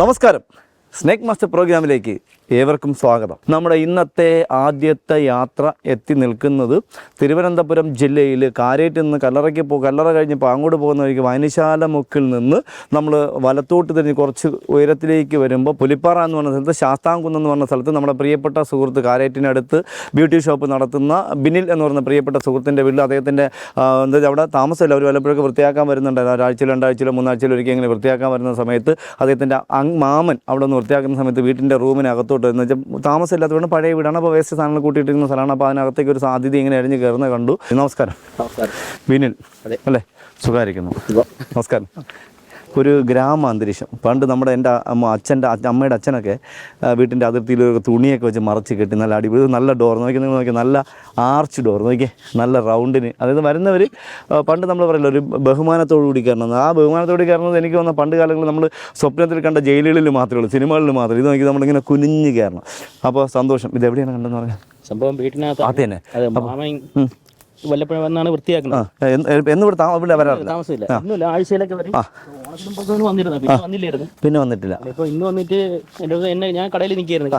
നമസ്കാരം. Snake master പ്രോഗ്രാമിലേക്ക് ഏവർക്കും സ്വാഗതം. നമ്മുടെ ഇന്നത്തെ ആദ്യത്തെ യാത്ര എത്തി നിൽക്കുന്നത് തിരുവനന്തപുരം ജില്ലയിൽ കാരേറ്റിൽ നിന്ന് കല്ലറയ്ക്ക് പോ കല്ലറ കഴിഞ്ഞ് പാങ്ങോട് പോകുന്ന വഴിക്ക് വയനശാല മുക്കിൽ നിന്ന് നമ്മൾ വലത്തോട്ട് തിരിഞ്ഞ് കുറച്ച് ഉയരത്തിലേക്ക് വരുമ്പോൾ പുലിപ്പാറ എന്ന് പറഞ്ഞ സ്ഥലത്ത് ശാസ്താംകുന്ന് എന്ന് പറഞ്ഞ സ്ഥലത്ത് നമ്മുടെ പ്രിയപ്പെട്ട സുഹൃത്ത് കാരേറ്റിനടുത്ത് ബ്യൂട്ടി ഷോപ്പ് നടത്തുന്ന ബിനിൽ എന്ന് പറയുന്ന പ്രിയപ്പെട്ട സുഹൃത്തിന്റെ വീട്ടിൽ അദ്ദേഹത്തിന്റെ എന്താ അവിടെ താമസമില്ല. അവർ വല്ലപ്പോഴൊക്കെ വൃത്തിയാക്കാൻ വരുന്നുണ്ടായിരുന്നു. ഒരാഴ്ചയിലോ രണ്ടാഴ്ചയിലോ മൂന്നാഴ്ചയിലോ ഒരിക്കൽ ഇങ്ങനെ വൃത്തിയാക്കാൻ വരുന്ന സമയത്ത് അദ്ദേഹത്തിന്റെ മാമൻ അവിടെ നിന്ന് വൃത്തിയാക്കുന്ന സമയത്ത് വീട്ടിന്റെ റൂമിനകത്തോട്ട് എന്ന് വെച്ചാൽ താമസമില്ലാത്തതുകൊണ്ട് പഴയ വീടാണ്. അപ്പോൾ വേസ്റ്റ് സാധനങ്ങൾ കൂട്ടിയിട്ടിരിക്കുന്ന സ്ഥലമാണ്. അപ്പോൾ അതിനകത്തേക്ക് ഒരു സാധ്യത ഇങ്ങനെ അരിഞ്ഞ് കയറുന്നത് കണ്ടു. നമസ്കാരം. നമസ്കാരം. ബിനിൽ അതെ. അല്ലേ? സുഖമായിരിക്കുന്നു. നമസ്കാരം. ഒരു ഗ്രാമ അന്തരീക്ഷം. പണ്ട് നമ്മുടെ എന്റെ അമ്മ അച്ഛന്റെ അമ്മയുടെ അച്ഛനൊക്കെ വീട്ടിന്റെ അതിർത്തിയിൽ ഒരു തുണിയൊക്കെ വെച്ച് മറച്ച് കെട്ടി നല്ല അടിപൊളി നല്ല ഡോർ. നോക്കി നിങ്ങൾ നോക്കി നല്ല ആർച്ച് ഡോർ. നോക്കി നല്ല റൗണ്ടിന്. അതായത് വരുന്നവർ പണ്ട് നമ്മൾ പറയില്ല ഒരു ബഹുമാനത്തോടു കൂടി കയറണം. ആ ബഹുമാനത്തോടു കയറുന്നത് എനിക്ക് വന്ന പണ്ട് കാലങ്ങളിൽ നമ്മൾ സ്വപ്നത്തിൽ കണ്ട ജയിലുകളിൽ മാത്രമേ ഉള്ളൂ സിനിമകളിൽ മാത്രമേ ഇത് നോക്കി നമ്മളിങ്ങനെ കുനിഞ്ഞ് കയറണം. അപ്പോൾ സന്തോഷം. ഇത് എവിടെയാണ് കണ്ടെന്ന് പറഞ്ഞാൽ? സംഭവം വീട്ടിനകത്ത് അത് തന്നെ. വല്ലപ്പോഴും വന്നാണ് വൃത്തിയാക്കുന്നത്. എന്ന് ഇവിടെ ഇവിടെ വരാറില്ല. താമസമില്ല. ഇന്നല്ല ആഴ്ചയിലൊക്കെ വരും. വന്നിരുന്നു പിന്നെ വന്നില്ലായിരുന്നു. പിന്നെ വന്നിട്ടില്ല. ഇപ്പൊ ഇന്ന് വന്നിട്ട് എന്റെ എന്നെ ഞാൻ കടയിൽ നിൽക്കായിരുന്നു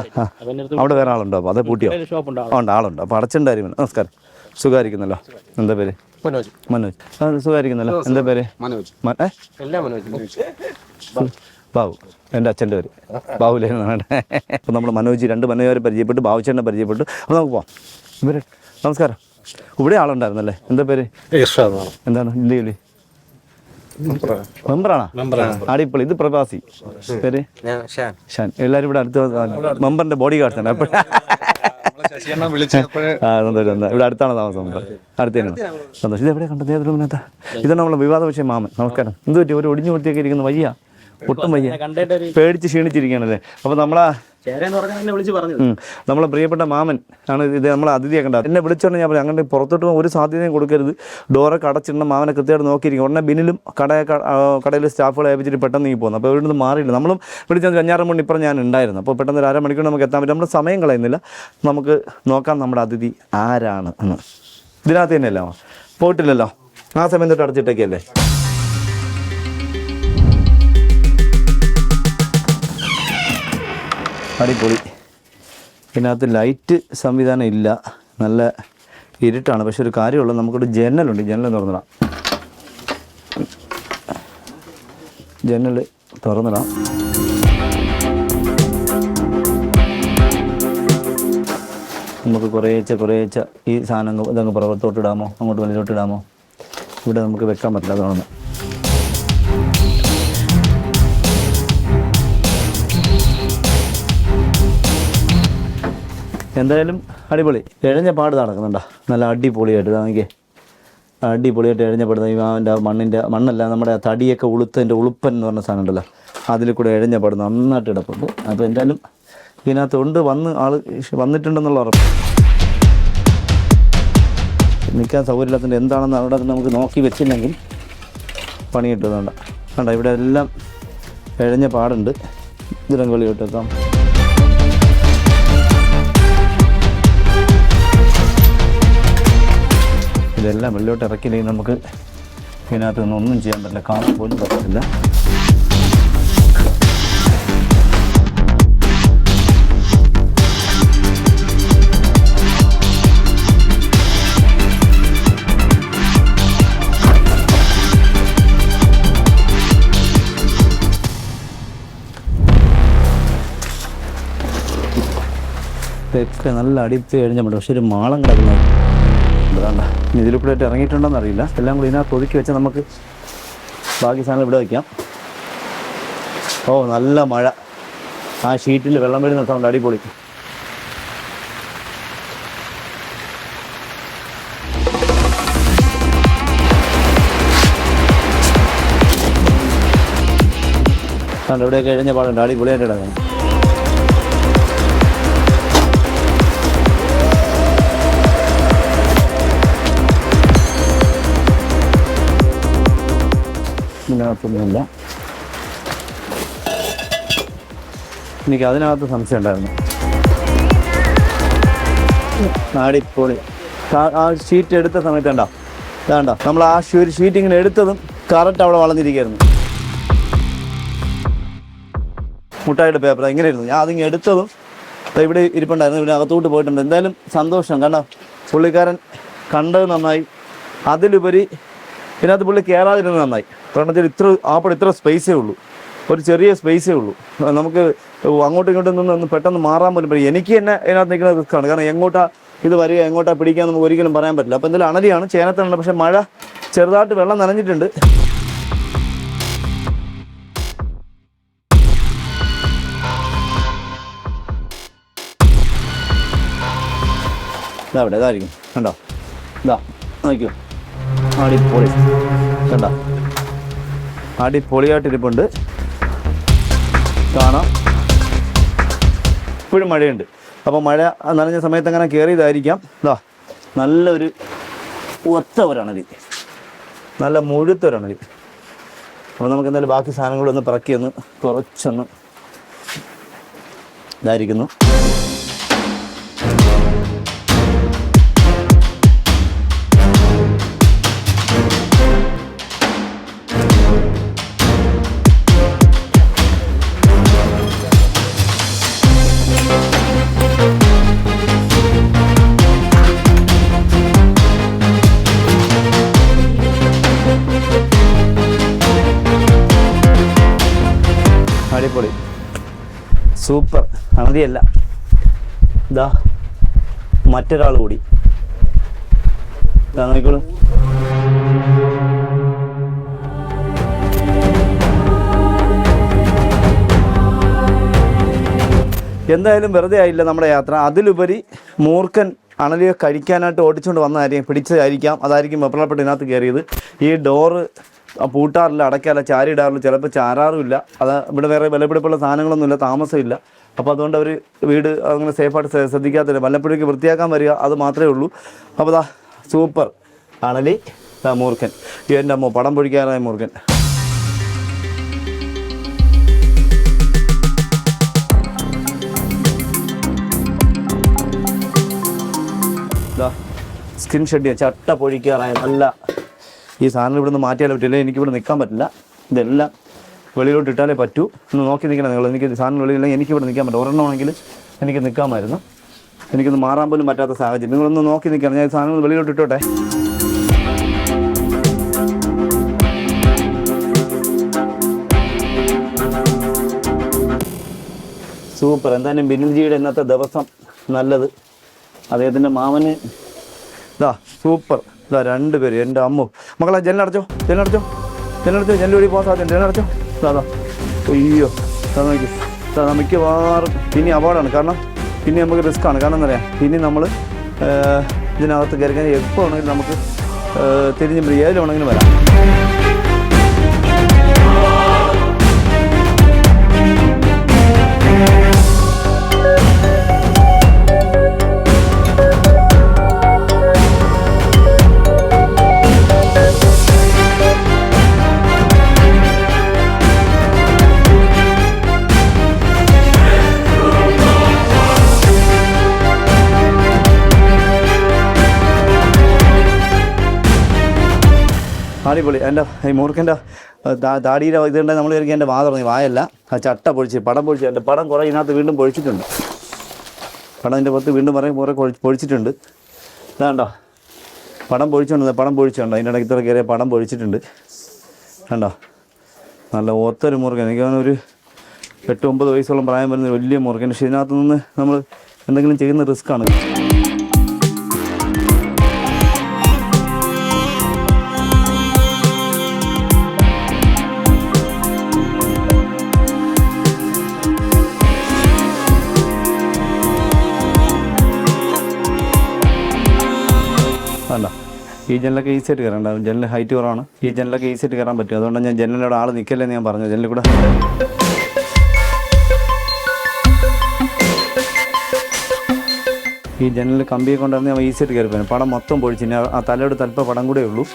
അവിടെ വേറെ ആളുണ്ടോ? അപ്പോൾ അത് പൂട്ടിയോ? ഷോപ്പ് ഉണ്ടോ ഉണ്ട് ആളുണ്ട്. അപ്പോൾ അടച്ചിട്ടുണ്ടായിരുന്നു നമസ്കാരം. സുഖമായിരിക്കുന്നല്ലോ? എന്താ പേര്? മനോജ്. മനോജ്. സുഖമായിരിക്കുന്നല്ലോ? എന്താ പേര്? മനോജ്. മനോജ് ബാബു. എന്റെ അച്ഛന്റെ പേര്. ബാബുലേ അപ്പോൾ നമ്മൾ മനോജ് രണ്ട് മനോജരെ പരിചയപ്പെട്ടു ബാബുച്ചേട്ടനെ പരിചയപ്പെട്ടു. അപ്പോൾ നമുക്ക് പോവാം. ഇവർ നമസ്കാരം. ഇവിടെ ആളുണ്ടായിരുന്നല്ലേ? എന്താ പേര്? എന്താണ്? ഇന്ത്യയിൽ മെമ്പറാണ് ആടിപ്പള്ളി ഇത് പ്രവാസി. പേര്? ഷാൻ. എല്ലാരും ഇവിടെ അടുത്ത് മെമ്പറിന്റെ ബോഡി ഗാർഡ്സ് ആണ് എന്താ ഇവിടെ അടുത്താണ് താമസം. അടുത്ത് സന്തോഷം. ഇത് എവിടെ കണ്ടത്? ഏതൊരു ഇതാണ് നമ്മളെ വിവാദ വിഷയം മാമൻ. നമസ്കാരം. എന്ത് പറ്റി? ഒരു ഒടിഞ്ഞു ഇരിക്കുന്ന വയ്യ ഒട്ടും വയ്യ. പേടിച്ച് ക്ഷീണിച്ചിരിക്കുകയാണല്ലേ? അപ്പോൾ നമ്മളാ നമ്മളെ പ്രിയപ്പെട്ട മാമൻ ആണ് ഇത് നമ്മളെ അതിഥിയെ കണ്ടത് എന്നെ വിളിച്ചോണ്ട് ഞാൻ പറഞ്ഞു അങ്ങനെ പുറത്തോട്ട് ഒരു സാധ്യതയും കൊടുക്കരുത്. ഡോറൊക്കെ അടച്ചിടണം. മാമനെ കൃത്യമായിട്ട് നോക്കിയിരിക്കും ഉടനെ ബിന്നിലും കട കടയിലെ സ്റ്റാഫുകളെ ഏൽപ്പിച്ചിട്ട് പെട്ടെന്ന് നീ പോകുന്നു. അപ്പോൾ ഇവിടെ നിന്ന് മാറിയില്ല. നമ്മളും വിളിച്ചത് അഞ്ഞാറ് മണി ഇപ്പം ഞാൻ ഉണ്ടായിരുന്നു. അപ്പോൾ പെട്ടെന്ന് ഒരു അരമണിക്കൂർ നമുക്ക് എത്താൻ പറ്റും. നമ്മൾ സമയം കളയുന്നില്ല. നമുക്ക് നോക്കാം നമ്മുടെ അതിഥി ആരാണ് എന്ന്. ഇതിനകത്ത് തന്നെയല്ലോ പോയിട്ടില്ലല്ലോ. ആ സമയം തൊട്ട് അടച്ചിട്ടേക്കല്ലേ? അടിപൊളി. ഇതിനകത്ത് ലൈറ്റ് സംവിധാനം ഇല്ല. നല്ല ഇരുട്ടാണ്. പക്ഷെ ഒരു കാര്യമുള്ളത് നമുക്കൊരു ജനലുണ്ട് ജനൽ തുറന്നിടാം. ജനൽ തുറന്നിടാം. നമുക്ക് കുറേച്ച കുറേച്ച ഈ സാധനം ഇതങ്ങ് പുറത്തോട്ടിടാമോ അങ്ങോട്ട് വലിയോട്ടിടാമോ ഇവിടെ നമുക്ക് വെക്കാൻ പറ്റില്ല അതാണ്. എന്തായാലും അടിപൊളി. എഴഞ്ഞ പാട് നടക്കുന്നുണ്ടോ? നല്ല അടിപൊളിയായിട്ട് ഇതാണെങ്കിൽ അടിപൊളിയായിട്ട് എഴഞ്ഞപ്പെടുന്ന ഈ അവന്റെ മണ്ണിന്റെ മണ്ണല്ല നമ്മുടെ തടിയൊക്കെ ഉളുത്തതിന്റെ ഉളുപ്പൻ എന്ന് പറഞ്ഞ സാധനം ഉണ്ടല്ലോ. അതിൽ കൂടെ എഴഞ്ഞ പാട് നന്നായിട്ട് ഇടപ്പുണ്ട്. അപ്പോൾ എന്തായാലും ഇതിനകത്തുണ്ട് വന്ന് ആൾ വന്നിട്ടുണ്ടെന്നുള്ള ഉറപ്പ്. നിൽക്കാൻ സൗകര്യമില്ലാത്തതിന്റെ എന്താണെന്ന് അവിടെ നമുക്ക് നോക്കി വെച്ചില്ലെങ്കിൽ പണി കിട്ടുന്നുണ്ട്. കണ്ടോ ഇവിടെ എല്ലാം എഴഞ്ഞ പാടുണ്ട്. ഇതിരങ്കളിലോട്ട് എത്താം ഇതെല്ലാം വെള്ളിലോട്ട് ഇറക്കിയില്ലെങ്കിൽ നമുക്ക് ഇതിനകത്ത് നിന്ന് ഒന്നും ചെയ്യാൻ പറ്റില്ല. കാണാൻ പോലും പറ്റത്തില്ല. ഇതൊക്കെ നല്ല അടിപ്പ് കഴിഞ്ഞാൽ പക്ഷെ ഒരു മാളം കിടക്കുന്നത്. ഇതാണ്ട ഇനി ഇതിൽ കൂടെ ആയിട്ട് അറിയില്ല. എല്ലാം കൂടി ഇതിനകത്ത് ഒതുക്കി വെച്ച് നമുക്ക് ബാക്കി സാധനം ഇവിടെ വയ്ക്കാം ഓ നല്ല മഴ. ആ ഷീറ്റിൽ വെള്ളം വരുന്ന സൗണ്ട് അടിപൊളി. ഇവിടെയൊക്കെ കഴിഞ്ഞ പാടുണ്ട്. അടിപൊളിയായിട്ട് കിടക്കണം ഇതിനകത്തൊന്നുമില്ല. എനിക്ക് അതിനകത്ത് സംശയം ഉണ്ടായിരുന്നു. കാ- ആ ഷീറ്റ് എടുത്ത സമയത്ത് കണ്ടോ. വേണ്ട നമ്മൾ ആ ഒരു ഷീറ്റ് ഇങ്ങനെ എടുത്തതും കറക്റ്റ് അവിടെ വളഞ്ഞിരിക്കുകയായിരുന്നു മുട്ടായിട്ട് പേപ്പർ ഇരുന്നു. ഞാൻ അതിങ്ങനെ എടുത്തതും ഇവിടെ ഇരിപ്പുണ്ടായിരുന്നു. ഇവിടെ അകത്തോട്ട് പോയിട്ടുണ്ട്. എന്തായാലും സന്തോഷം. കാരണം പുള്ളിക്കാരൻ കണ്ടത് നന്നായി. അതിലുപരി ഇതിനകത്ത് പുള്ളി കയറാതിരുന്നത് നന്നായി. കാരണം ഇത്ര ആപ്പടെ ഇത്ര സ്പേസേ ഉള്ളൂ. ഒരു ചെറിയ സ്പേസേ ഉള്ളൂ. നമുക്ക് അങ്ങോട്ടും ഇങ്ങോട്ടും നിന്ന് പെട്ടെന്ന് മാറാൻ പോലും പറ്റും എനിക്ക് തന്നെ ഇതിനകത്ത് നിൽക്കുന്ന റിസ്ക്കാണ് കാരണം എങ്ങോട്ടാ ഇത് വരിക എങ്ങോട്ടാ പിടിക്കാൻ നമുക്ക് ഒരിക്കലും പറയാൻ പറ്റില്ല. അപ്പോൾ എന്തായാലും അണലിയാണ് ചേനത്തണല പക്ഷേ മഴ ചെറുതായിട്ട് വെള്ളം നനഞ്ഞിട്ടുണ്ട്. ഇതാ ഇതായിരിക്കും. കണ്ടോ? ഇതാ നോക്കൂ അടിപൊളി. കണ്ട? അടിപൊളിയായിട്ടിരിപ്പുണ്ട് കാണാം. ഇപ്പോഴും മഴയുണ്ട്. അപ്പോൾ മഴ നനഞ്ഞ സമയത്ത് അങ്ങനെ കയറിയതായിരിക്കാം ഇതാ നല്ലൊരു ഒത്ത ഒരണലി നല്ല മുഴുത്ത ഒരണലി അപ്പോൾ നമുക്ക് എന്തായാലും ബാക്കി സാധനങ്ങളൊന്ന് പിറക്കിയൊന്ന് കുറച്ചൊന്ന് ഇതായിരിക്കുന്നു. സൂപ്പർ. അനതിയല്ല ഇതാ മറ്റൊരാൾ കൂടി. ഇതാ എന്തായാലും വെറുതെ ആയില്ല നമ്മുടെ യാത്ര. അതിലുപരി മൂർഖൻ അണലിയെ കഴിക്കാനായിട്ട് ഓടിച്ചുകൊണ്ട് വന്നതായിരിക്കും പിടിച്ചതായിരിക്കാം. അതായിരിക്കും വെപ്രപ്പെട്ട് ഇതിനകത്ത് കയറിയത്. ഈ ഡോറ് പൂട്ടാറില്ല അടയ്ക്കാറില്ല ചാരിയിടാറില്ല ചിലപ്പോൾ ചാരാറുമില്ല. അത് ഇവിടെ വേറെ വിലപിടിപ്പുള്ള സാധനങ്ങളൊന്നുമില്ല താമസമില്ല. അപ്പോൾ അതുകൊണ്ട് അവർ വീട് അങ്ങനെ സേഫായിട്ട് ശ്ര- ശ്രദ്ധിക്കാത്തില്ല വല്ലപ്പോഴേക്ക് വൃത്തിയാക്കാൻ വരിക അത് മാത്രമേ ഉള്ളൂ. അപ്പോൾ ദാ സൂപ്പർ. അണലി ദാ മൂർഖൻ. എന്റെ അമ്മ പടം പൊഴിക്കാനായ മൂർഖൻ. സ്കിൻ ഷെഡ് ചട്ട പൊഴിക്കാറായ നല്ല ഈ സാധനം ഇവിടുന്ന് മാറ്റിയാലേ പറ്റില്ല എനിക്കിവിടെ നിൽക്കാൻ പറ്റില്ല. ഇതെല്ലാം വെളിയിലോട്ട് ഇട്ടാലേ പറ്റൂ. ഒന്ന് നോക്കി നിൽക്കണം നിങ്ങൾ. എനിക്ക് സാധനം വെളിയില്ലെങ്കിൽ എനിക്കിവിടെ നിൽക്കാൻ പറ്റും ഒരെണ്ണമാണെങ്കിൽ എനിക്ക് നിൽക്കാമായിരുന്നു. എനിക്കൊന്ന് മാറാൻ പോലും പറ്റാത്ത സാഹചര്യം. നിങ്ങളൊന്ന് നോക്കി നിൽക്കണം. ഞാൻ സാധനം വെളിയിലോട്ട് ഇട്ടോട്ടെ. സൂപ്പർ. എന്തായാലും ബിനിൽജിയുടെ ഇന്നത്തെ ദിവസം നല്ലത്. അദ്ദേഹത്തിന്റെ മാമന് ഇതാ സൂപ്പർ. ഇതാ രണ്ട് പേര് എന്റെ അമ്മു. മക്കളെ ജനലടച്ചോ ജനലടച്ചോ ജനലടച്ചോ ജനൽ വഴി പോകാൻ സാധ്യത ജനലടച്ചോ സാധാ അയ്യോ സാധാ നോക്കി സാധാ മിക്കവാറും ഇനി അപകടമാണ്. കാരണം ഇനി നമുക്ക് റിസ്ക്കാണ് കാരണം എന്താ പറയുക ഇനി നമ്മൾ ഇതിനകത്ത് കയറി കഴിഞ്ഞാൽ എപ്പോൾ വേണമെങ്കിലും നമുക്ക് തിരിഞ്ഞ് ഏതിൽ വേണമെങ്കിലും വരാം. അടിപൊളി. എന്റെ ഈ മൂർഖന്റെ താടിയുടെ ഇതുണ്ട് നമ്മൾ വിചാരിക്കും എന്റെ വാ തുടങ്ങി വായല്ല. ആ ചട്ട പൊഴിച്ച് പടം പൊഴിച്ച് എന്റെ പടം കുറേ ഇതിനകത്ത് വീണ്ടും പൊഴിച്ചിട്ടുണ്ട്. പടം ഇതിന്റെ പുറത്ത് വീണ്ടും പറയും കുറേ പൊഴിച്ചിട്ടുണ്ട്. ഇതാണ്ടോ പടം പൊഴിച്ചുണ്ട് പടം പൊഴിച്ചുണ്ടോ അതിന്റെ ഇടയ്ക്ക് ഇത്ര കയറിയ പടം പൊഴിച്ചിട്ടുണ്ട്. കണ്ടോ? നല്ല ഒത്തൊരു മുറുകൻ എനിക്ക് ഒരു എട്ട് ഒമ്പത് വയസ്സോളം പ്രായം വരുന്ന വലിയ മുറുകൻ പക്ഷേ ഇതിനകത്ത് നിന്ന് നമ്മൾ എന്തെങ്കിലും ചെയ്യുന്ന റിസ്ക്കാണ് ഈ ജനലൊക്കെ ഈസി ആയിട്ട് കയറണ്ട ജനൽ ഹൈറ്റ് കുറവാണ്. ഈ ജനലൊക്കെ ഈസി ആയിട്ട് കയറാൻ പറ്റും. അതുകൊണ്ടാണ് ഞാൻ ജനലിലൂടെ ആൾ നിൽക്കല്ലെന്ന് ഞാൻ പറഞ്ഞു ജനലിൽ കൂടെ ഈ ജനലിൽ കമ്പിയെ കൊണ്ടായിരുന്നു ഞാൻ ഈസി ആയിട്ട് കയറിപ്പോയി. പടം മൊത്തം പൊഴിച്ചു. ആ- തലയോട് തൽപ്പ പടം കൂടെ ഉള്ളൂ.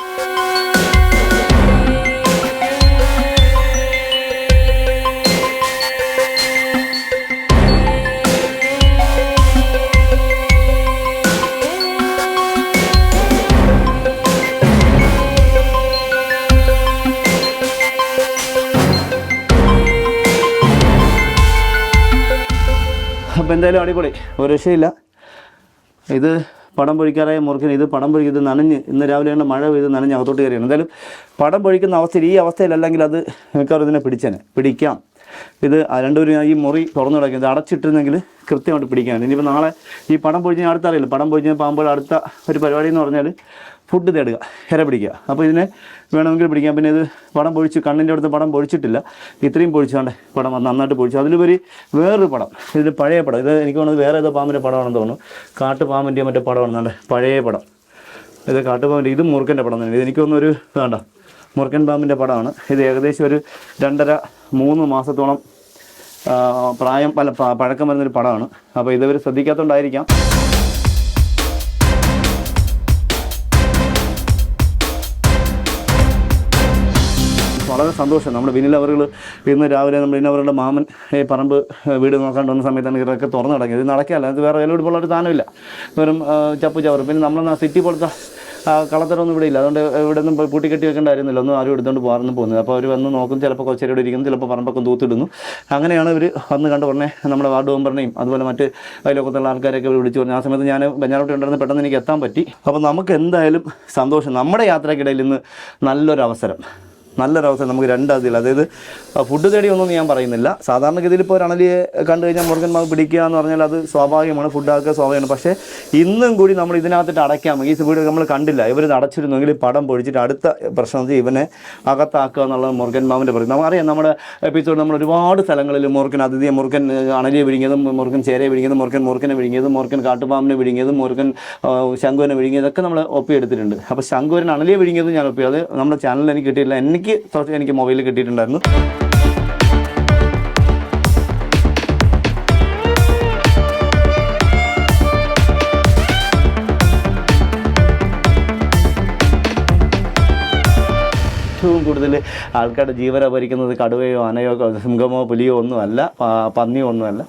എന്തായാലും അടിപൊളി. ഒരു രക്ഷയില്ല. ഇത് പടം പൊഴിക്കാറായ മുറുക്കിന് ഇത് പടം പൊഴിക്കുന്നത് നനഞ്ഞ് ഇന്ന് രാവിലെ കണ്ട മഴ പെയ്ത് നനഞ്ഞ് അകത്തോട്ട് കയറിയാണ്. എന്തായാലും പടം പൊഴിക്കുന്ന അവസ്ഥയിൽ ഈ അവസ്ഥയിലല്ലെങ്കിൽ അത് മിക്കവാറും ഇതിനെ പിടിച്ചേനെ. പിടിക്കാം. ഇത് രണ്ടുപേരും ഈ മുറി തുറന്നു കിടക്കുന്നത് അടച്ചിട്ടിരുന്നെങ്കിൽ കൃത്യമായിട്ട് പിടിക്കാനാണ്. ഇനിയിപ്പോൾ നാളെ ഈ പടം പൊഴിഞ്ഞ അടുത്ത അറിയില്ല. പടം പൊഴിഞ്ഞാൽ പാകുമ്പോൾ അടുത്ത ഒരു പരിപാടി എന്ന് പറഞ്ഞാൽ ഫുഡ് തേടുക ഇര പിടിക്കുക. അപ്പോൾ ഇതിനെ വേണമെങ്കിൽ പിടിക്കാം. പിന്നെ ഇത് പടം പൊഴിച്ച് കണ്ണിന്റെ അടുത്ത് പടം പൊഴിച്ചിട്ടില്ല. ഇത്രയും പൊഴിച്ചാണ്ട് പടം നന്നായിട്ട് പൊഴിച്ചു. അതിലുപരി വേറൊരു പടം. ഇതിൽ പഴയ പടം. ഇത് എനിക്ക് തോന്നുന്നത് വേറെ ഏതോ പാമ്പിന്റെ പടമാണെന്ന് തോന്നുന്നു. കാട്ടുപാമ്പിന്റെ മറ്റേ പടമാണ് നല്ല പഴയ പടം. ഇത് കാട്ടുപാമ്പിന്റെ ഇത് മുറുക്കന്റെ പടം തന്നെ ഇത് എനിക്ക് തോന്നുന്നു ഒരു വേണ്ട മുറുക്കൻ പാമ്പിന്റെ പടമാണ്. ഇത് ഏകദേശം ഒരു രണ്ടര മൂന്ന് മാസത്തോളം പ്രായം പല പഴക്കം വരുന്നൊരു പടമാണ്. അപ്പോൾ ഇതവർ ശ്രദ്ധിക്കാത്തതുകൊണ്ടായിരിക്കാം. വളരെ സന്തോഷം. നമ്മുടെ വിനിൽ ഇന്ന് രാവിലെ നമ്മൾ അവറുടെ മാമൻ ഈ പറമ്പ് വീട് നോക്കാണ്ട് വന്ന സമയത്താണ് ഇതൊക്കെ തുറന്നു തുടങ്ങിയത്. ഇത് നടക്കുകയല്ല. അത് വേറെ വിലപിടിപ്പുള്ള ഒരു സാധനമില്ല. വെറും ചപ്പു ചവറും. പിന്നെ നമ്മൾ സിറ്റി പോലത്തെ കളത്തരമൊന്നും ഇവിടെ ഇല്ല. അതുകൊണ്ട് ഇവിടെ നിന്ന് പൂട്ടി കെട്ടി വെക്കേണ്ട ഒന്നും ആരും എടുത്തുകൊണ്ട് പോകാറൊന്നും പോകുന്നത് അപ്പോൾ അവർ വന്ന് നോക്കും. ചിലപ്പോൾ കുറച്ചേരം ഇരിക്കുന്നു. ചിലപ്പോൾ പറമ്പൊക്കെ തൂത്തിടുന്നു. അങ്ങനെയാണ് ഇവർ വന്ന് കണ്ട ഉടനെ നമ്മുടെ വാർഡ് മെമ്പറിനെയും അതുപോലെ മറ്റ് അയലോക്കത്തുള്ള ആൾക്കാരെയൊക്കെ ഇവർ വിളിച്ചു പറഞ്ഞു ആ സമയത്ത് ഞാൻ ബഞ്ഞാറോട്ട് ഉണ്ടായിരുന്ന പെട്ടെന്ന് എനിക്ക് എത്താൻ പറ്റി. അപ്പോൾ നമുക്ക് എന്തായാലും സന്തോഷം. നമ്മുടെ യാത്രക്കിടയിൽ ഇന്ന് നല്ലൊരു അവസരം. നല്ലൊരു നമുക്ക് രണ്ടതിൽ അതായത് ഫുഡ് തേടി ഒന്നും ഞാൻ പറയുന്നില്ല. സാധാരണഗതിയിൽ ഇപ്പോൾ ഒരു അണലിയെ കണ്ടു കഴിഞ്ഞാൽ മുറുകൻ മാവ് പിടിക്കുക എന്ന് പറഞ്ഞാൽ അത് സ്വാഭാവികമാണ് ഫുഡ് ആക്കുക സ്വാഭാവികമാണ്. പക്ഷേ ഇന്നും കൂടി നമ്മൾ ഇതിനകത്തിട്ട് അടയ്ക്കാം. ഈ വീട് നമ്മൾ കണ്ടില്ല. നടച്ചിരുന്നെങ്കിൽ അടച്ചിരുന്നെങ്കിൽ പടം പൊഴിച്ചിട്ട് അടുത്ത പ്രശ്നം വെച്ചാൽ ഇവനെ അകത്താക്കുക എന്നുള്ളത് മുറുകൻ മാവിന്റെ പറയും നമുക്കറിയാം നമ്മുടെ എപ്പിസോഡ് നമ്മൾ ഒരുപാട് സ്ഥലങ്ങളിൽ മുറുക്കൻ അതിഥിയെ മുറുക്കൻ അണലിയെ വിഴുങ്ങിയതും മുറുക്കൻ ചേരയെ വിഴുങ്ങിയതും മുറുക്കൻ മുറുക്കനെ വിഴുങ്ങിയതും മുറുക്കൻ കാട്ടുപാമ്പിനെ വിഴുങ്ങിയതും മുറുക്കൻ ശങ്കുവിനെ വിഴുങ്ങിയതൊക്കെ നമ്മൾ ഒപ്പിയെടുത്തിട്ടുണ്ട്. അപ്പോൾ ശംഖുവിന് അണലിയെ വിഴുങ്ങിയതും ഞാൻ ഒപ്പി അത് നമ്മുടെ ചാനലിൽ എനിക്ക് കിട്ടിയില്ല എനിക്ക് കുറച്ച് എനിക്ക് മൊബൈലിൽ കിട്ടിയിട്ടുണ്ടായിരുന്നു. ഏറ്റവും കൂടുതൽ ആൾക്കാരുടെ ജീവന ഭരിക്കുന്നത് കടുവയോ അനയോ സിംഹമോ പുലിയോ ഒന്നുമല്ല പന്നിയോ ഒന്നുമല്ല.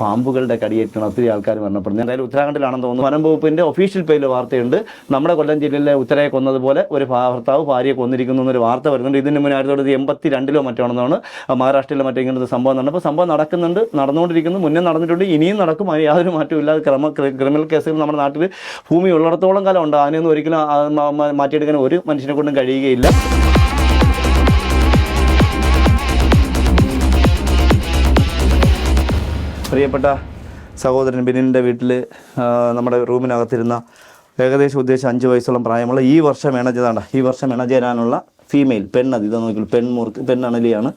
പാമ്പുകളുടെ കടിയേറ്റാണ് ഒത്തിരി ആൾക്കാർ മരണപ്പെടുന്നത്. എന്തായാലും ഉത്തരാഖണ്ഡിലാണെന്ന് തോന്നുന്നു. വനം വകുപ്പിന്റെ ഒഫീഷ്യൽ പേജിൽ വാർത്തയുണ്ട്. നമ്മുടെ കൊല്ലം ജില്ലയിലെ ഉത്തരയെ കൊന്നതുപോലെ ഒരു ഭർത്താവ് ഭാര്യയെ കൊന്നിരിക്കുന്നു എന്നൊരു വാർത്ത വരുന്നുണ്ട്. ഇതിന് മുന്നേ ആയിരത്തി തൊള്ളായിരത്തി എൺപത്തി രണ്ടിലോ മറ്റാണെന്നാണ് മഹാരാഷ്ട്രയിലെ മറ്റേ ഇങ്ങനത്തെ സംഭവം നടന്നത്. അപ്പോൾ സംഭവം നടക്കുന്നുണ്ട് നടന്നുകൊണ്ടിരിക്കുന്നു. മുന്നേ നടന്നിട്ടുണ്ട്. ഇനിയും നടക്കും. അതിന് യാതൊരു മാറ്റവും ഇല്ലാതെ ക്രമ ക്രിമിനൽ കേസുകൾ നമ്മുടെ നാട്ടിൽ ഭൂമി ഉള്ളിടത്തോളം കാലം ഉണ്ട്. അതിനൊന്നും ഒരിക്കലും മാറ്റിയെടുക്കാൻ ഒരു മനുഷ്യനെ കൊണ്ടും കഴിയുകയില്ല. പ്രിയപ്പെട്ട സഹോദരൻ ബിനിന്റെ വീട്ടിൽ നമ്മുടെ റൂമിനകത്തിരുന്ന ഏകദേശം ഉദ്ദേശം അഞ്ച് വയസ്സോളം പ്രായമുള്ള ഈ വർഷം ഇണജതാണ്. ഈ വർഷം ഇണചേരാനുള്ള ഫീമെയിൽ പെണ്ണത് ഇതെന്ന് നോക്കിയുള്ളൂ പെൺമുറുക്ക് പെണ്ണണലിയാണ്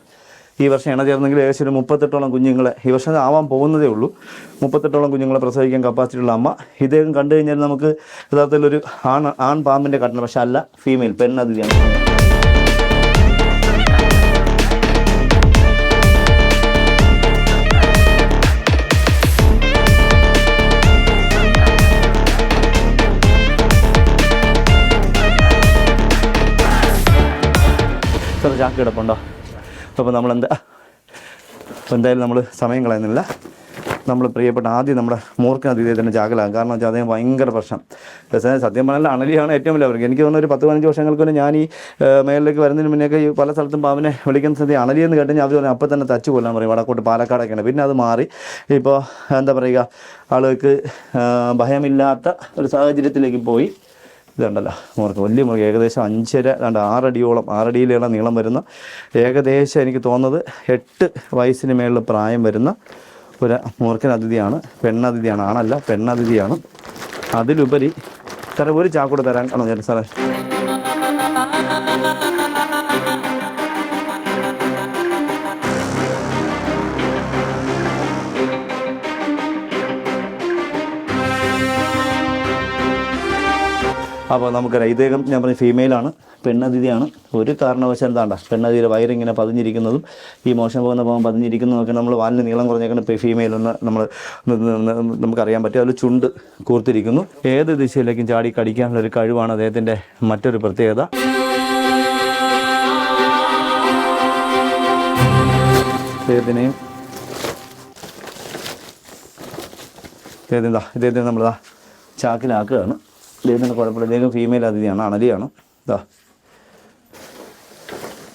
ഈ വർഷം ഇണചേർന്നെങ്കിൽ ഏകദേശം ഒരു മുപ്പത്തെട്ടോളം കുഞ്ഞുങ്ങളെ ഈ വർഷം ആവാൻ പോകുന്നതേ ഉള്ളൂ. മുപ്പത്തെട്ടോളം കുഞ്ഞുങ്ങളെ പ്രസവിക്കാൻ കപ്പാസിറ്റി ഉള്ള അമ്മ. ഇദ്ദേഹം കണ്ടു കഴിഞ്ഞാൽ നമുക്ക് യഥാർത്ഥത്തിൽ ഒരു ആൺ ആൺ പാമ്പിന്റെ കട്ടണം പക്ഷെ അല്ല ഫീമെയിൽ പെണ്ണതിഥിയാണ് ചെറു ചാക്ക് കിടപ്പുണ്ടോ? അപ്പോൾ നമ്മൾ എന്താ അപ്പോൾ എന്തായാലും നമ്മൾ സമയം കളയുന്നില്ല. നമ്മൾ പ്രിയപ്പെട്ട ആദ്യം നമ്മുടെ മൂർഖൻ തന്നെ ചാക്കലാകും കാരണം വെച്ചാൽ അദ്ദേഹം ഭയങ്കര പ്രശ്നം. സത്യം പറഞ്ഞാൽ അണലിയാണ് ഏറ്റവും വലിയ അവർക്ക്. എനിക്ക് തോന്നുന്നു ഒരു പത്ത് പതിനഞ്ച് വർഷങ്ങൾക്ക് മുന്നേ ഞാൻ ഈ മേലിലേക്ക് വരുന്നതിന് മുന്നേ ഈ പല സ്ഥലത്തും പാവനെ വിളിക്കുന്ന സ്ഥിതി അണലി എന്ന് കേട്ടുകഴിഞ്ഞാൽ അവർ പറഞ്ഞു അപ്പം തന്നെ തച്ച് കൊല്ലാൻ പറയും. വടക്കോട്ട് പാലക്കാടൊക്കെയാണ് പിന്നെ അത് മാറി. ഇപ്പോൾ എന്താ പറയുക? ആളുകൾക്ക് ഭയമില്ലാത്ത ഒരു സാഹചര്യത്തിലേക്ക് പോയി. ഇതുണ്ടല്ലോ. മുറുക്ക് വലിയ മുറുക്ക് ഏകദേശം അഞ്ചര രണ്ട് ആറടിയോളം ആറടിയിലുള്ള നീളം വരുന്ന ഏകദേശം എനിക്ക് തോന്നുന്നത് എട്ട് വയസ്സിന് മേളിൽ പ്രായം വരുന്ന ഒരു മൂർഖൻ അതിഥിയാണ് പെണ്ണതിഥിയാണ് ആണല്ല പെണ്ണതിഥിയാണ്. അതിലുപരി സാറേ ഒരു ചാക്കൂടെ തരാൻ ആണോ ഞാൻ സാറേ? അപ്പോൾ നമുക്കറിയാം ഇദ്ദേഹം ഞാൻ പറഞ്ഞ ഫീമെയിലാണ് പെണ്ണതിഥിയാണ്. ഒരു കാരണവശം എന്താണ്ട പെണ്ണതിയുടെ വയറിങ്ങനെ പതിഞ്ഞിരിക്കുന്നതും ഈ മോശം പോകുന്ന പോകാൻ പതിഞ്ഞിരിക്കുന്നതൊക്കെ നമ്മൾ വാലിന് നീളം കുറഞ്ഞേക്കുന്ന ഫീമെയിൽ ഒന്ന് നമ്മൾ നമുക്കറിയാൻ പറ്റും. അതിൽ ചുണ്ട് കൂർത്തിരിക്കുന്നു. ഏത് ദിശയിലേക്കും ചാടി കടിക്കാനുള്ള ഒരു കഴിവാണ് അദ്ദേഹത്തിന്റെ മറ്റൊരു പ്രത്യേകത. അദ്ദേഹത്തിനെയും ഇദ്ദേഹത്തിന്റെ ഇദ്ദേഹത്തിന് നമ്മളിതാ ചാക്കിലാക്കുകയാണ്. ഇദ്ദേഹത്തിന് കുഴപ്പമില്ല. ഇദ്ദേഹം ഫീമെയിൽ അതിഥിയാണ് അണലിയാണ്. ഇതാ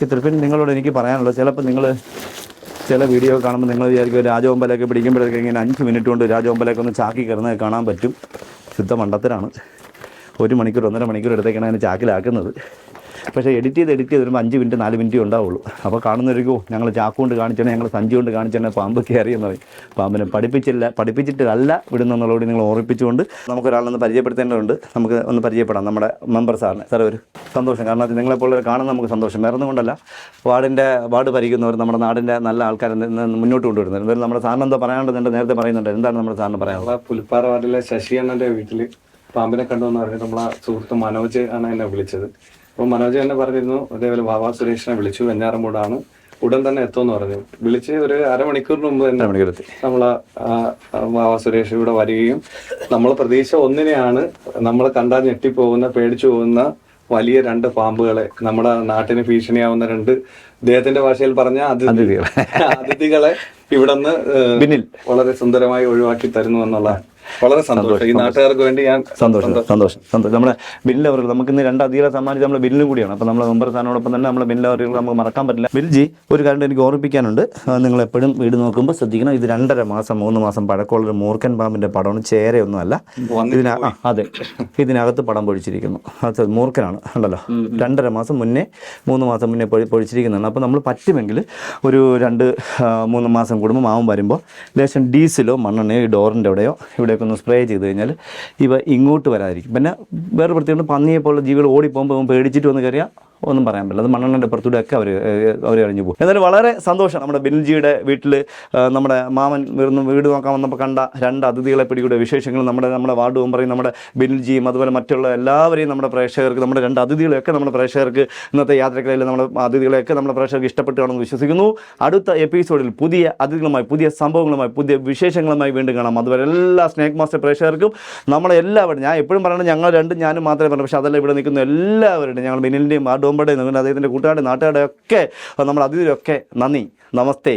ഇത്ര പിന്നെ നിങ്ങളോട് എനിക്ക് പറയാനുള്ളത് ചിലപ്പോൾ നിങ്ങൾ ചില വീഡിയോ കാണുമ്പോൾ നിങ്ങൾ വിചാരിക്കും ഒരു രാജവമ്പലൊക്കെ പിടിക്കുമ്പോഴൊക്കെ ഇങ്ങനെ അഞ്ച് മിനിറ്റ് കൊണ്ട് രാജവമ്പലൊക്കെ ഒന്ന് ചാക്കി കിടന്നത് കാണാൻ പറ്റും. ശുദ്ധ മണ്ടത്തിലാണ് ഒരു മണിക്കൂർ ഒന്നര മണിക്കൂർ എടുത്തേക്കാണ് അതിനെ ചാക്കിലാക്കുന്നത്. പക്ഷേ എഡിറ്റ് ചെയ്ത് എഡിറ്റ് ചെയ്ത് വരുമ്പോൾ അഞ്ച് മിനിറ്റ് നാല് മിനിറ്റ് ഉണ്ടാവുള്ളൂ. അപ്പോൾ കാണുന്നവർക്ക് "ഓ, ഞങ്ങൾ ചാക്കു കൊണ്ട് കാണിച്ചാൽ ഞങ്ങൾ സഞ്ചി കൊണ്ട് കാണിച്ചാൽ പാമ്പ് കയറി എന്ന് പറയും. പാമ്പിനെ പഠിപ്പിച്ചില്ല പഠിപ്പിച്ചിട്ടല്ല വിടുന്നെന്നുള്ളതോട് നിങ്ങൾ ഓർപ്പിച്ചുകൊണ്ട് നമുക്കൊരാളൊന്ന് പരിചയപ്പെടുത്തേണ്ടതുണ്ട്. നമുക്ക് ഒന്ന് പരിചയപ്പെടാം നമ്മുടെ മെമ്പർ സാറിന്. സാർ ഒരു സന്തോഷം. കാരണം അത് നിങ്ങളെപ്പോലെ കാണാൻ നമുക്ക് സന്തോഷം. വേറെ ഒന്നും കൊണ്ടല്ല. വാർഡിന്റെ വാർഡ് ഭരിക്കുന്നവർ നമ്മുടെ നാടിന്റെ നല്ല ആൾക്കാരെ മുന്നോട്ട് കൊണ്ടുവരുന്നത്. എന്തായാലും നമ്മുടെ സാറിന് എന്താ പറയാനുണ്ടെന്ന് നേരത്തെ പറയുന്നുണ്ട്. എന്താണ് നമ്മുടെ സാറിന് പറയാനുള്ളത്? പുലിപ്പാറ വാർഡിലെ ശശി അണ്ണന്റെ വീട്ടിൽ പാമ്പിനെ കണ്ടു എന്ന് പറഞ്ഞിട്ട് നമ്മളെ സുഹൃത്ത് മനോജ് ആണ് എന്നെ വിളിച്ചത്. അപ്പോൾ മനോജ് തന്നെ പറഞ്ഞിരുന്നു അതേപോലെ വാവാ സുരേഷിനെ വിളിച്ചു വെഞ്ഞാറമ്പൂടാണ് ഉടൻ തന്നെ എത്തുമെന്ന് പറഞ്ഞു. വിളിച്ച് ഒരു അരമണിക്കൂറിന് മുമ്പ് തന്നെ ആ, വാവാ സുരേഷ് ഇവിടെ വരികയും നമ്മൾ പ്രതീക്ഷ ഒന്നിനെയാണ് നമ്മൾ കണ്ടാൽ ഞെട്ടിപ്പോകുന്ന പേടിച്ചു പോകുന്ന വലിയ രണ്ട് പാമ്പുകളെ നമ്മുടെ നാട്ടിന് ഭീഷണിയാവുന്ന രണ്ട് ദേഹത്തിന്റെ ഭാഷയിൽ പറഞ്ഞ അതിഥി അതിഥികളെ. അതിഥികളെ ഇവിടുന്ന് വളരെ സുന്ദരമായി ഒഴിവാക്കി തരുന്നു എന്നുള്ള വളരെ സന്തോഷം. ഈ നാട്ടുകാർക്ക് വേണ്ടി ഞാൻ സന്തോഷം സന്തോഷം. സന്തോഷം നമ്മുടെ ബില്ല് അവർ നമുക്ക് ഇന്ന് രണ്ട് അധികം സമ്മാനിച്ച് നമ്മുടെ ബില്ലും കൂടിയാണ്. അപ്പോൾ നമ്മൾ മെമ്പർ സ്ഥാനോടൊപ്പം തന്നെ നമ്മുടെ ബില്ല് അവർ നമുക്ക് മറക്കാൻ പറ്റില്ല. ബിൽജി ഒരു കാര്യം എനിക്ക് ഓർമ്മിപ്പിക്കാനുണ്ട്. നിങ്ങൾ എപ്പോഴും വീട് നോക്കുമ്പോൾ ശ്രദ്ധിക്കണം ഇത് രണ്ടര മാസം മൂന്ന് മാസം പഴക്കമുള്ള ഒരു മൂർഖൻ പാമ്പിന്റെ പടമാണ് ചേരയൊന്നും അല്ല ഇതിന അതെ. ഇതിനകത്ത് പടം പൊഴിച്ചിരിക്കുന്നു. അത് മൂർഖനാണ് ഉണ്ടല്ലോ. രണ്ടര മാസം മുന്നേ മൂന്ന് മാസം മുന്നേ പൊഴി പൊഴിച്ചിരിക്കുന്നതാണ്. അപ്പോൾ നമ്മൾ പറ്റുമെങ്കിൽ ഒരു രണ്ട് മൂന്ന് മാസം കൂടുമ്പോൾ മാവും വരുമ്പോൾ ലേശം ഡീസലോ മണ്ണെണ്ണയോ ഈ ഡോറിന്റെ എവിടെയോ ഇവിടെയൊക്കെ ഒന്ന് സ്പ്രേ ചെയ്ത് കഴിഞ്ഞാൽ ഇവ ഇങ്ങോട്ട് വരാതിരിക്കും. പിന്നെ വേറെ പ്രത്യേകം പന്നിയെ പോലുള്ള ജീവികൾ ഓടിപ്പോകുമ്പോൾ പേടിച്ചിട്ട് വന്ന് കയറിയാൽ ഒന്നും പറയാൻ പറ്റില്ല. അത് മണ്ണെണ്ണന്റെ പുറത്തൂടെ ഒക്കെ അവർ അവർ കഴിഞ്ഞു പോകും. എന്നാലും വളരെ സന്തോഷം നമ്മുടെ ബിൻജിയുടെ വീട്ടിൽ നമ്മുടെ മാമൻ വീർന്ന് വീട് നോക്കാൻ വന്നപ്പോൾ കണ്ട രണ്ട് അതിഥികളെ പിടികൂടിയ വിശേഷങ്ങൾ നമ്മുടെ നമ്മുടെ വാർഡ് മെമ്പറേയും നമ്മുടെ ബിനിൽജിയും അതുപോലെ മറ്റുള്ള എല്ലാവരെയും നമ്മുടെ പ്രേക്ഷകർക്ക് നമ്മുടെ രണ്ട് അതിഥികളെയൊക്കെ നമ്മുടെ പ്രേക്ഷകർക്ക് ഇന്നത്തെ യാത്രക്കിടയിൽ നമ്മുടെ അതിഥികളെയൊക്കെ നമ്മുടെ പ്രേക്ഷകർക്ക് ഇഷ്ടപ്പെട്ടു കാണുമെന്ന് വിശ്വസിക്കുന്നു. അടുത്ത എപ്പിസോഡിൽ പുതിയ അതിഥികളുമായി പുതിയ സംഭവങ്ങളുമായി പുതിയ വിശേഷങ്ങളുമായി വീണ്ടും കാണാം. അതുവരെ എല്ലാ സ്നേക് മാസ്റ്റർ പ്രേക്ഷകർക്കും നമ്മളെ എല്ലാവരും ഞാൻ എപ്പോഴും പറയുന്നത് ഞങ്ങൾ രണ്ടും ഞാനും മാത്രമേ പറഞ്ഞു പക്ഷേ അതല്ല ഇവിടെ നിൽക്കുന്ന എല്ലാവരുടെയും ഞങ്ങൾ മിനിലിന്റെയും ആ മെമ്പറുടെയും അതുകൊണ്ട് അദ്ദേഹത്തിന്റെ കൂട്ടുകാരുടെയും നാട്ടുകാരുടെയൊക്കെ നമ്മൾ അതിഥിയൊക്കെ നന്ദി നമസ്തേ.